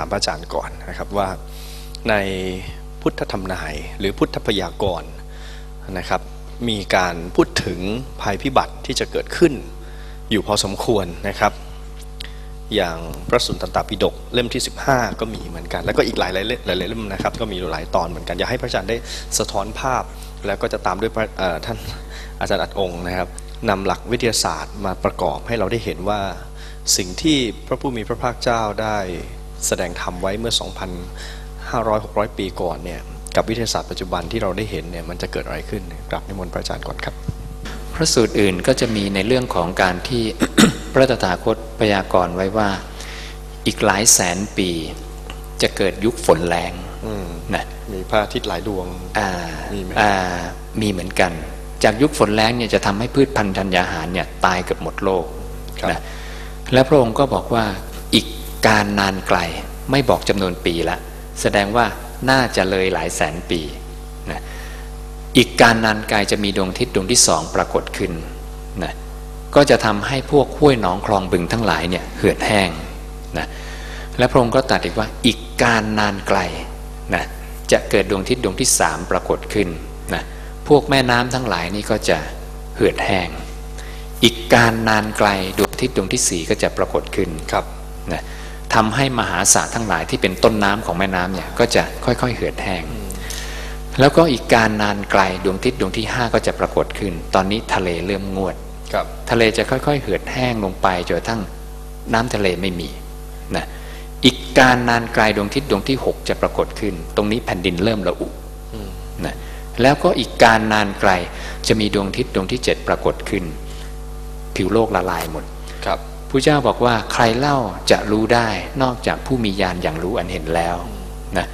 ถามพระอาจารย์ก่อนนะครับว่าในพุทธธรรมนายหรือพุทธพยากรณ์นะครับ มีการพูดถึงภัยพิบัติที่จะเกิดขึ้น อยู่พอสมควรนะครับ อย่างพระสุนทรตปิฎกเล่มที่ 15 ก็มีเหมือนกัน แล้วก็อีกหลายหลายเล่มนะครับ ก็มีหลายตอนเหมือนกันอยากให้พระอาจารย์ได้สะท้อนภาพ แล้วก็จะตามด้วยท่านอาจารย์อัดองค์นะครับนำหลักวิทยาศาสตร์มาประกอบให้เราได้เห็นว่าสิ่งที่พระผู้มีพระภาคเจ้าได้ แสดงธรรมไว้เมื่อ 2,500-600 ปีก่อนเนี่ยกับวิทยาศาสตร์ปัจจุบันที่เราได้เห็นเนี่ยมันจะเกิดอะไรขึ้นกราบนิมนต์พระอาจารย์ก่อนครับพระสูตรอื่นก็จะมีในเรื่องของการที่พระตถาคตพยากรณ์ไว้ว่าอีกหลายแสนปี จะเกิดยุคฝนแรงอืมนะมีพระอาทิตย์หลายดวงอ่ามีไหมอ่ามีเหมือนกัน จากยุคฝนแรงเนี่ยจะทำให้พืชพันธุ์ธัญญาหารเนี่ยตายเกือบหมดโลกครับนะและพระองค์ก็บอกว่าอี กการนานไกลไม่บอกจำนวนปีละ แสดงว่าน่าจะเลยหลายแสนปีนะอีกการนานไกลจะมีดวงอาทิตย์ดวงที่สองปรากฏขึ้นนะก็จะทำให้พวกห้วยหนองคลองบึงทั้งหลายเนี่ยเหือดแห้งนะและพระองค์ก็ตรัสอีกว่าอีกการนานไกลนะจะเกิดดวงอาทิตย์ดวงที่สามปรากฏขึ้นนะพวกแม่น้ำทั้งหลายนี่ก็จะเหือดแห้ง อีกการนานไกลดวงอาทิตย์ดวงที่สี่ก็จะปรากฏขึ้นครับนะ ทำให้มหาสระทั้งหลายที่เป็นต้นน้ำของแม่น้ำเนี่ยก็จะค่อยๆเหือดแห้ง แล้วก็อีกการนานไกลดวงอาทิตย์ดวงที่ห้าก็จะปรากฏขึ้น ตอนนี้ทะเลเริ่มงวดครับทะเลจะค่อยๆเหือดแห้งลงไปจนกระทั่งน้ำทะเลไม่มีนะอีกการนานไกลดวงอาทิตย์ดวงที่ 6 จะปรากฏขึ้น ตรงนี้แผ่นดินเริ่มระอุนะแล้วก็อีกการนานไกลจะมีดวงอาทิตย์ดวงที่ 7 ปรากฏขึ้น ผิวโลกละลายหมดครับ พระเจ้าบอกว่าใครเล่าจะรู้ได้นอกจากผู้มีญาณอย่างรู้อันเห็นแล้วนะ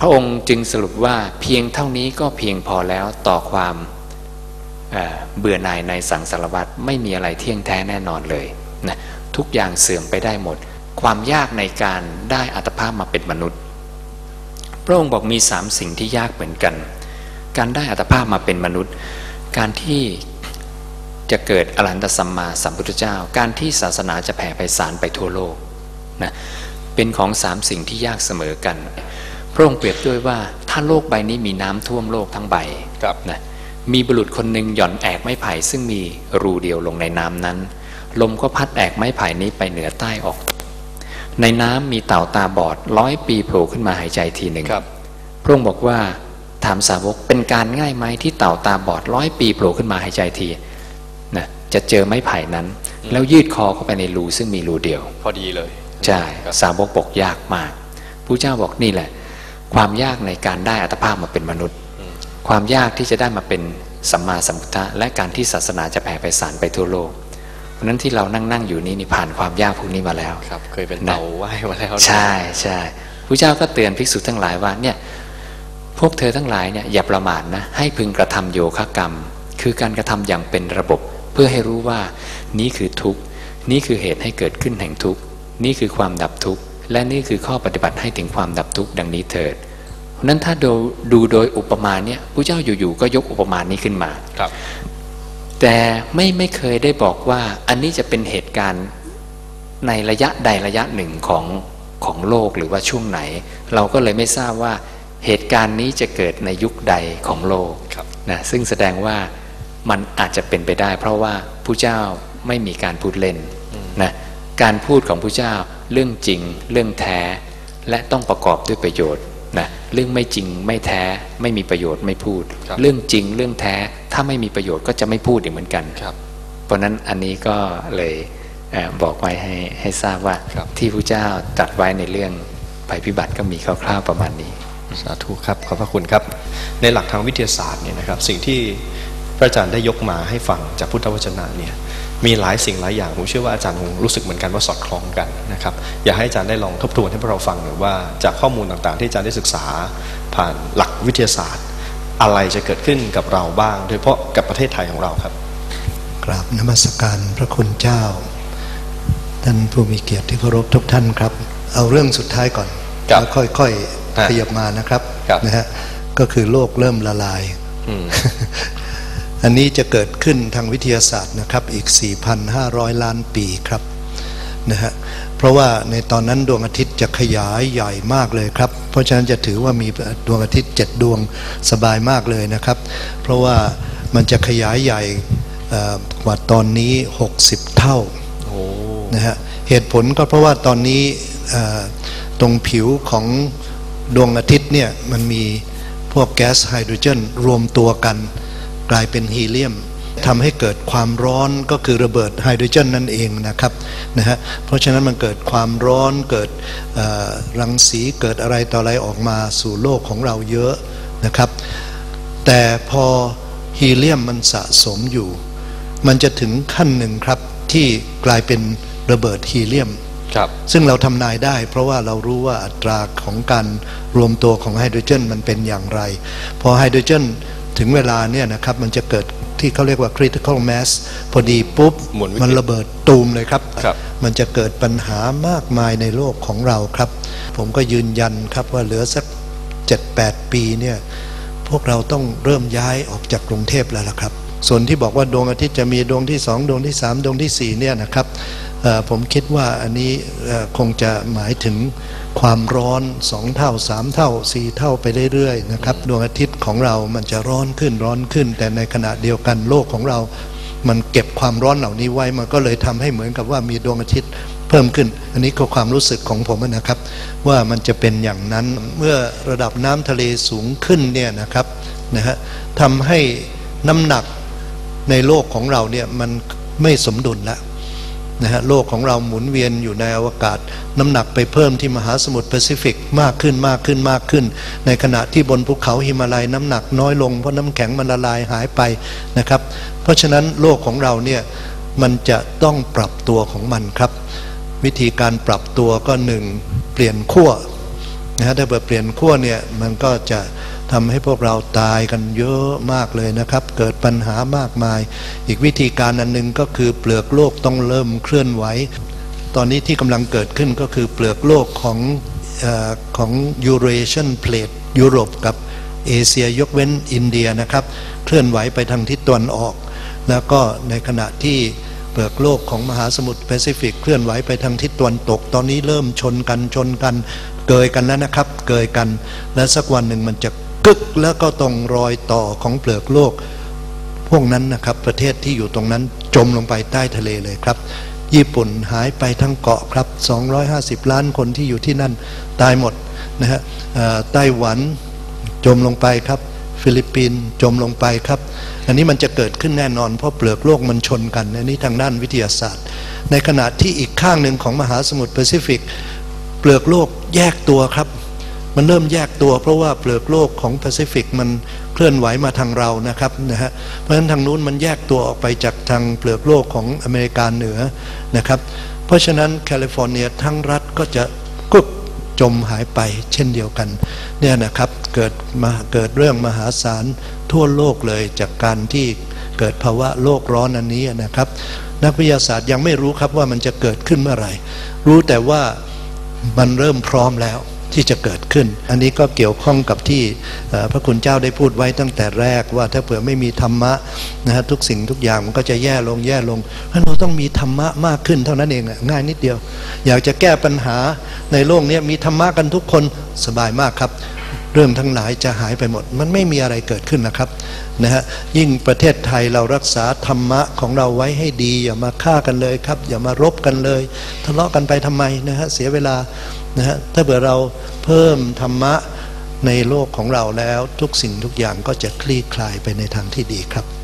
พระองค์จึงสรุปว่าเพียงเท่านี้ก็เพียงพอแล้วต่อความเเบื่อหน่ายในสังสารวัฏไม่มีอะไรเที่ยงแท้แน่นอนเลยนะทุกอย่างเสื่อมไปได้หมด ความยากในการได้อัตภาพมาเป็นมนุษย์ พระองค์บอกมีสามสิ่งที่ยากเหมือนกัน การได้อัตภาพมาเป็นมนุษย์ การที่ จะเกิดอรหันตสัมมาสัมพุทธเจ้า การที่ศาสนาจะแผ่ไพศาลไปทั่วโลกนะเป็นของสามสิ่งที่ยากเสมอกัน พระองค์เปรียบด้วยว่าถ้าโลกใบนี้มีน้ำท่วมโลกทั้งใบครับนะมีบุรุษคนหนึ่งหย่อนแอกไม้ไผ่ซึ่งมีรูเดียวลงในน้ำนั้น ลมก็พัดแอกไม้ไผ่นี้ไปเหนือใต้ออก ในน้ำมีเต่าตาบอดร้อยปีโผล่ขึ้นมาหายใจทีหนึ่งครับพระองค์บอกว่าถามสาวกเป็นการง่ายไหมที่เต่าตาบอดร้อยปีโผล่ขึ้นมาหายใจทีนะ จะเจอไม้ไผ่นั้น แล้วยืดคอเข้าไปในรูซึ่งมีรูเดียว พอดีเลยใช่ครับสาวกบอกยากมากพระเจ้าบอกนี่แหละ ความยากในการได้อัตภาพมาเป็นมนุษย์ ความยากที่จะได้มาเป็นสัมมาสัมพุทธะและการที่ศาสนาจะแผ่ไพศาลไปทั่วโลกเพราะฉะนั้นที่เรานั่งนั่งอยู่นี่นี่ผ่านความยากพวกนี้มาแล้วครับ เคยเป็นนะเตาไหว้มาแล้วนะใช่ใช่พระเจ้าก็เตือนภิกษุทั้งหลายว่าเนี่ยพวกเธอทั้งหลายเนี่ยอย่าประมาทนะให้พึงกระทำโยคะกรรม คือการกระทำอย่างเป็นระบบเพื่อให้รู้ว่า นี้คือทุกข์นี่คือเหตุให้เกิดขึ้นแห่งทุกข์นี่คือความดับทุกข์และนี่คือข้อปฏิบัติให้ถึงความดับทุกข์ดังนี้เถิดเพราะฉะนั้นถ้าดูดูโดยอุปมาเนี่ยพระเจ้าอยู่ๆก็ยกอุปมานี้ขึ้นมาครับ แต่ไม่ไม่เคยได้บอกว่าอันนี้จะเป็นเหตุการณ์ในระยะใดระยะหนึ่งของของโลกหรือว่าช่วงไหน เราก็เลยไม่ทราบว่าเหตุการณ์นี้จะเกิดในยุคใดของโลกครับนะซึ่งแสดงว่า มันอาจจะเป็นไปได้ เพราะว่าผู้เจ้าไม่มีการพูดเล่นนะการพูดของผู้เจ้าเรื่องจริง เรื่องแท้ และต้องประกอบด้วยประโยชน์นะเรื่องไม่จริงไม่แท้ไม่มีประโยชน์ไม่พูดครับเรื่องจริงเรื่องแท้ถ้าไม่มีประโยชน์ก็จะไม่พูดอีกเหมือนกันครับเพราะฉะนั้นอันนี้ก็เลยเอ่อบอกไว้ให้ให้ทราบว่าครับที่พระเจ้าตรัดไว้ในเรื่องภัยพิบัติก็มีคร่าวๆประมาณนี้สาธุครับขอบพระคุณครับ ในหลักทางวิทยาศาสตร์เนี่ยนะครับ สิ่งที่ พระอาจารย์ได้ยกมาให้ฟังจากพุทธวจนะเนี่ยมีหลายสิ่งหลายอย่างผมเชื่อว่าอาจารย์คงรู้สึกเหมือนกันว่าสอดคล้องกันนะครับอยากให้อาจารย์ได้ลองทบทวนให้พวกเราฟังหน่อยว่าจากข้อมูลต่างๆ ที่อาจารย์ได้ศึกษาผ่านหลักวิทยาศาสตร์ อะไรจะเกิดขึ้นกับเราบ้าง โดยเฉพาะกับประเทศไทยของเราครับกราบนมัสการพระคุณเจ้า ท่านผู้มีเกียรติที่เคารพทุกท่านครับ เอาเรื่องสุดท้ายก่อนครับแล้วค่อยฮะๆขยับมานะครับครับนะฮะก็คือโลกเริ่มละลาย อืมอันนี้จะเกิดขึ้นทางวิทยาศาสตร์นะครับอีก 4,500 ล้านปีครับนะฮะเพราะว่าในตอนนั้นดวงอาทิตย์จะขยายใหญ่มากเลยครับ เพราะฉะนั้นจะถือว่ามีดวงอาทิตย์เจ็ดดวงสบายมากเลยนะครับ เพราะว่ามันจะขยายใหญ่กว่าตอนนี้ 60 เท่านะฮะเหตุผลก็เพราะว่าตอนนี้ตรงผิวของดวงอาทิตย์เนี่ยมันมีพวกแก๊สไฮโดรเจนรวมตัวกัน กลายเป็นฮีเลียมทำให้เกิดความร้อนก็คือระเบิดไฮโดรเจนนั่นเองนะครับนะฮะเพราะฉะนั้นมันเกิดความร้อนเกิดรังสีเกิดอะไรต่ออะไรออกมาสู่โลกของเราเยอะนะครับ แต่พอฮีเลียมมันสะสมอยู่ มันจะถึงขั้นหนึ่งครับที่กลายเป็นระเบิดฮีเลียมซึ่งเราทำนายได้ เพราะว่าเรารู้ว่าอัตราของการรวมตัวของไฮโดรเจนมันเป็นอย่างไร พอไฮโดรเจน ถึงเวลาเนี่ยนะครับมันจะเกิดที่เขาเรียกว่า critical mass พอดีปุ๊บมมันระเบิดตูมเลยครับรบมันจะเกิดปัญหามากมายในโลกของเราครับ ผมก็ยืนยันครับว่าเหลือสัก 7-8 ปีเนี่ยพวกเราต้องเริ่มย้ายออกจากกรุงเทพแล้วล่ะครับ ส่วนที่บอกว่าดวงอาทิตย์จะมีดวงที่สองดวงที่สามดวงที่สี่เนี่ยนะครับผมคิดว่าอันนี้คงจะหมายถึงความร้อนสองเท่าสามเท่าสี่เท่าไปเรื่อยๆนะครับดวงอาทิตย์ของเรามันจะร้อนขึ้นร้อนขึ้น แต่ในขณะเดียวกันโลกของเรา มันเก็บความร้อนเหล่านี้ไว้มันก็เลยทำให้เหมือนกับว่ามีดวงอาทิตย์เพิ่มขึ้น อันนี้ก็ความรู้สึกของผมนะครับ ว่ามันจะเป็นอย่างนั้นเมื่อระดับน้ำทะเลสูงขึ้นเนี่ยนะครับนะฮะทำให้น้ำหนัก ในโลกของเราเนี่ยมันไม่สมดุลแล้วนะฮะโลกของเราหมุนเวียนอยู่ในอวกาศ น้ำหนักไปเพิ่มที่มหาสมุทรแปซิฟิกมากขึ้นมากขึ้นมากขึ้น ในขณะที่บนภูเขาหิมาลัยน้ำหนักน้อยลงเพราะน้ำแข็งมันละลายหายไปนะครับ เพราะฉะนั้นโลกของเราเนี่ยมันจะต้องปรับตัวของมันครับ วิธีการปรับตัวก็หนึ่งเปลี่ยนขั้วนะฮะถ้าเปลี่ยนขั้วเนี่ยมันก็จะ ทำให้พวกเราตายกันเยอะมากเลยนะครับ เกิดปัญหามากมาย อีกวิธีการอันหนึ่งก็คือเปลือกโลกต้องเริ่มเคลื่อนไหว ตอนนี้ที่กำลังเกิดขึ้นก็คือเปลือกโลกของอของยูเรเชียนเพลทยุโรปกับเอเชียยกเว้นอินเดียนะครับ เคลื่อนไหวไปทางทิศตะวันออก แล้วก็ในขณะที่เปลือกโลกของมหาสมุทรแปซิฟิกเคลื่อนไหวไปทางทิศตะวันตก ตอนนี้เริ่มชนกันชนกัน เกยกันแล้วนะครับ เกยกัน และสักวันหนึ่งมันจะ กึกแล้วก็ตรงรอยต่อของเปลือกโลก พวกนั้นนะครับ ประเทศที่อยู่ตรงนั้นจมลงไปใต้ทะเลเลยครับ ญี่ปุ่นหายไปทั้งเกาะครับ 250 ล้านคนที่อยู่ที่นั่นตายหมดนะฮะไต้หวันจมลงไปครับ ฟิลิปปินส์จมลงไปครับ อันนี้มันจะเกิดขึ้นแน่นอนเพราะเปลือกโลกมันชนกันอันนี้ทางด้านวิทยาศาสตร์ ในขณะที่อีกข้างหนึ่งของมหาสมุทรแปซิฟิกเปลือกโลกแยกตัวครับ มันเริ่มแยกตัว เพราะว่าเปลือกโลกของแปซิฟิกมันเคลื่อนไหวมาทางเรานะครับนะฮะเพราะฉะนั้นทางนู้นมันแยกตัวออกไปจากทางเปลือกโลกของอเมริกาเหนือนะครับ เพราะฉะนั้นแคลิฟอร์เนียทั้งรัฐก็จะกุบจมหายไปเช่นเดียวกันเนี่ยนะครับเกิดมาเกิดเรื่องมหาศาลทั่วโลกเลยจากการที่เกิดภาวะโลกร้อนอันนี้นะครับ นักวิทยาศาสตร์ยังไม่รู้ครับว่ามันจะเกิดขึ้นเมื่อไหร่ รู้แต่ว่ามันเริ่มพร้อมแล้ว ที่จะเกิดขึ้น อันนี้ก็เกี่ยวข้องกับที่พระคุณเจ้าได้พูดไว้ตั้งแต่แรกว่าถ้าเผื่อไม่มีธรรมะนะฮะทุกสิ่งทุกอย่างมันก็จะแย่ลงแย่ลงเพราะเราต้องมีธรรมะมากขึ้นเท่านั้นเองง่ายนิดเดียว อยากจะแก้ปัญหาในโลกนี้มีธรรมะกันทุกคนสบายมากครับ เรื่องทั้งหลายจะหายไปหมด มันไม่มีอะไรเกิดขึ้นนะครับนะฮะยิ่งประเทศไทยเรารักษาธรรมะของเราไว้ให้ดี อย่ามาฆ่ากันเลยครับ อย่ามารบกันเลย ทะเลาะกันไปทำไมนะฮะเสียเวลานะฮะถ้าเผื่อเราเพิ่มธรรมะในโลกของเราแล้วทุกสิ่งทุกอย่างก็จะคลี่คลายไปในทางที่ดีครับ